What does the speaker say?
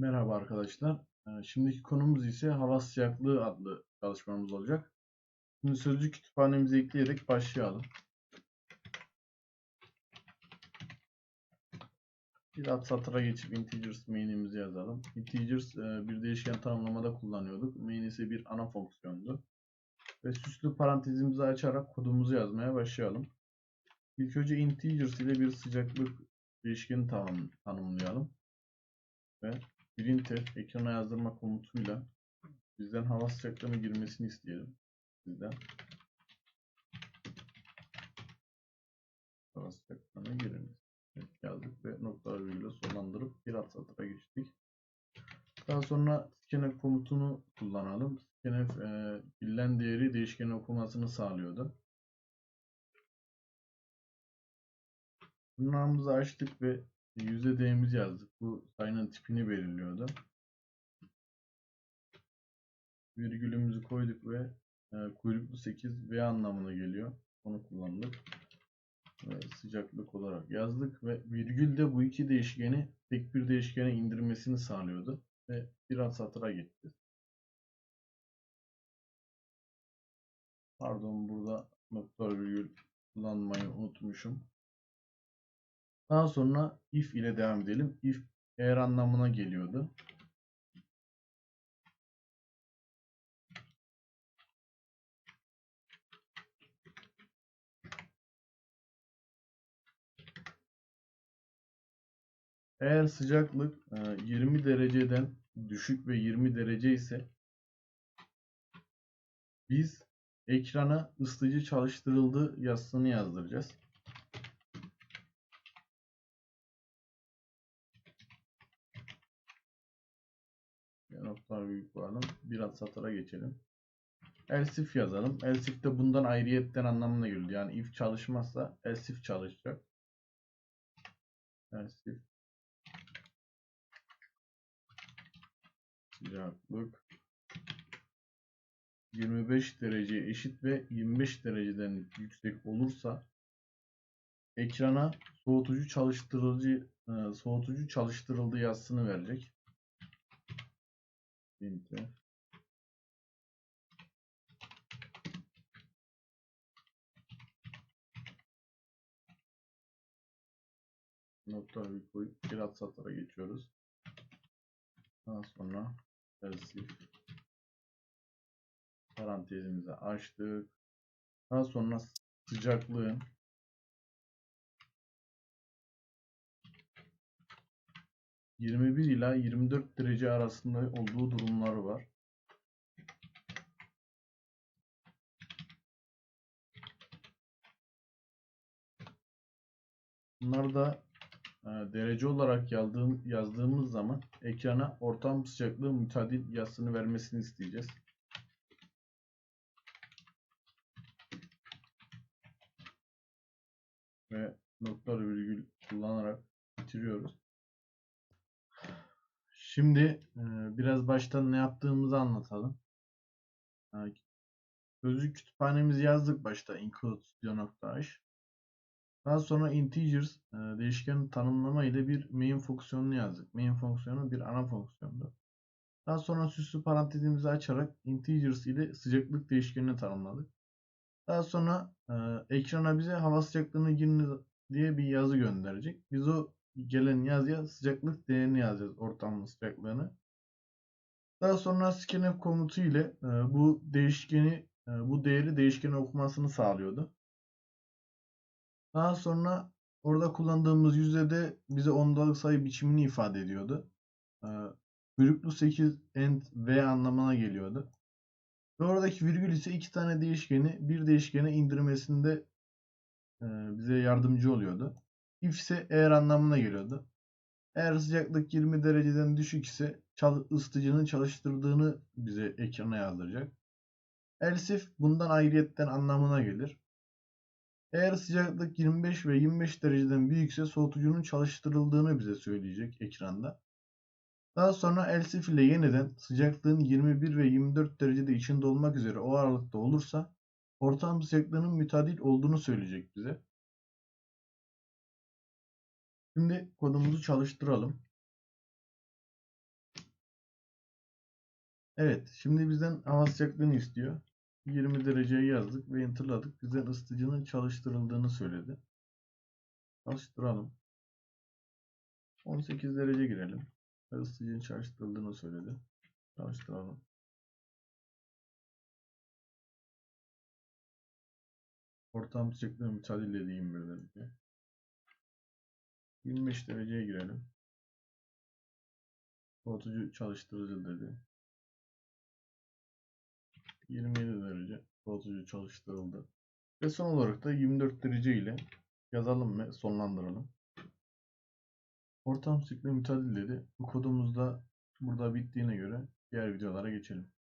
Merhaba arkadaşlar. Ee, Şimdiki konumuz ise hava sıcaklığı adlı çalışmamız olacak. Şimdi sözcük kütüphanemize ekleyerek başlayalım. Bir alt satıra geçip integers main'imizi yazalım. Integers e, bir değişken tanımlamada kullanıyorduk. Main ise bir ana fonksiyondu. Ve süslü parantezimizi açarak kodumuzu yazmaya başlayalım. İlk önce integers ile bir sıcaklık değişkeni tanım, tanımlayalım. Ve printf ekrana yazdırma komutuyla bizden hava sıcaklığına girmesini isteyelim. Bizden hava sıcaklığına giriniz. Evet, yazdık ve nokta virgüle sonlandırıp bir alt satıra geçtik. Daha sonra scanf komutunu kullanalım. Scanf e, bilinen değeri değişkenin okumasını sağlıyordu. Bunlarımızı açtık ve yüzde değerimizi yazdık. Bu sayının tipini belirliyordu. Virgülümüzü koyduk ve e, kuyruklu 8 V anlamına geliyor. Onu kullandık. Ve sıcaklık olarak yazdık ve virgül de bu iki değişkeni tek bir değişkene indirmesini sağlıyordu. Ve bir alt satıra gitti. Pardon burada nokta virgül kullanmayı unutmuşum. Daha sonra if ile devam edelim. If eğer anlamına geliyordu. Eğer sıcaklık 20 dereceden düşük ve 20 derece ise biz ekrana ısıtıcı çalıştırıldı yazısını yazdıracağız. Noktalar büyük koyalım. Biraz satıra geçelim. Else if yazalım. Else if de bundan ayrıyetten anlamına geliyor. Yani if çalışmazsa else if çalışacak. Else if sıcaklık 25 dereceye eşit ve 25 dereceden yüksek olursa ekrana soğutucu çalıştırıcı e, soğutucu çalıştırıldı yazısını verecek. Printf nokta bir alt satıra geçiyoruz. Daha sonra else parantezimizi açtık. Daha sonra sıcaklığın ...21 ila 24 derece arasında olduğu durumları var. Bunları da e, derece olarak yazdığım, yazdığımız zaman ekrana ortam sıcaklığı mütadil yazısını vermesini isteyeceğiz. Ve nokta virgül kullanarak bitiriyoruz. Şimdi biraz baştan ne yaptığımızı anlatalım. Sözcük kütüphanemizi yazdık başta include. Daha sonra integers değişken tanımlama ile bir main fonksiyonunu yazdık. Main fonksiyonu bir ana fonksiyondu. Daha sonra süslü parantezimizi açarak integers ile sıcaklık değişkenini tanımladık. Daha sonra ekrana bize hava sıcaklığını girin diye bir yazı gönderecek. Biz o gelen yazıya sıcaklık değerini yazacağız. Ortam sıcaklığını. Daha sonra scanf komutu ile e, bu değişkeni e, bu değeri değişkeni okumasını sağlıyordu. Daha sonra orada kullandığımız yüzde de bize ondalık sayı biçimini ifade ediyordu. E, kuyruklu 8 end v anlamına geliyordu. Ve oradaki virgül ise iki tane değişkeni bir değişkene indirmesinde bize yardımcı oluyordu. If ise eğer anlamına geliyordu. Eğer sıcaklık 20 dereceden düşük ise ısıtıcının çalıştırdığını bize ekrana yazdıracak. Else if bundan ayrıyetten anlamına gelir. Eğer sıcaklık 25 ve 25 dereceden büyükse soğutucunun çalıştırıldığını bize söyleyecek ekranda. Daha sonra else if ile yeniden sıcaklığın 21 ve 24 derecede içinde olmak üzere o aralıkta olursa ortam sıcaklığının mütadil olduğunu söyleyecek bize. Şimdi kodumuzu çalıştıralım. Evet, şimdi bizden hava sıcaklığını istiyor. 20 dereceye yazdık ve enterladık. Bizden ısıtıcının çalıştırıldığını söyledi. Çalıştıralım. 18 derece girelim. Ve ısıtıcının çalıştırıldığını söyledi. Çalıştıralım. Ortam sıcaklığı mücadele edeyim 21 derece. 25 dereceye girelim. Soğutucu çalıştırıcı dedi. 27 derece soğutucu çalıştırıldı. Ve son olarak da 24 derece ile yazalım ve sonlandıralım. Ortam sıcaklığı mücadele dedi. Bu kodumuz da burada bittiğine göre diğer videolara geçelim.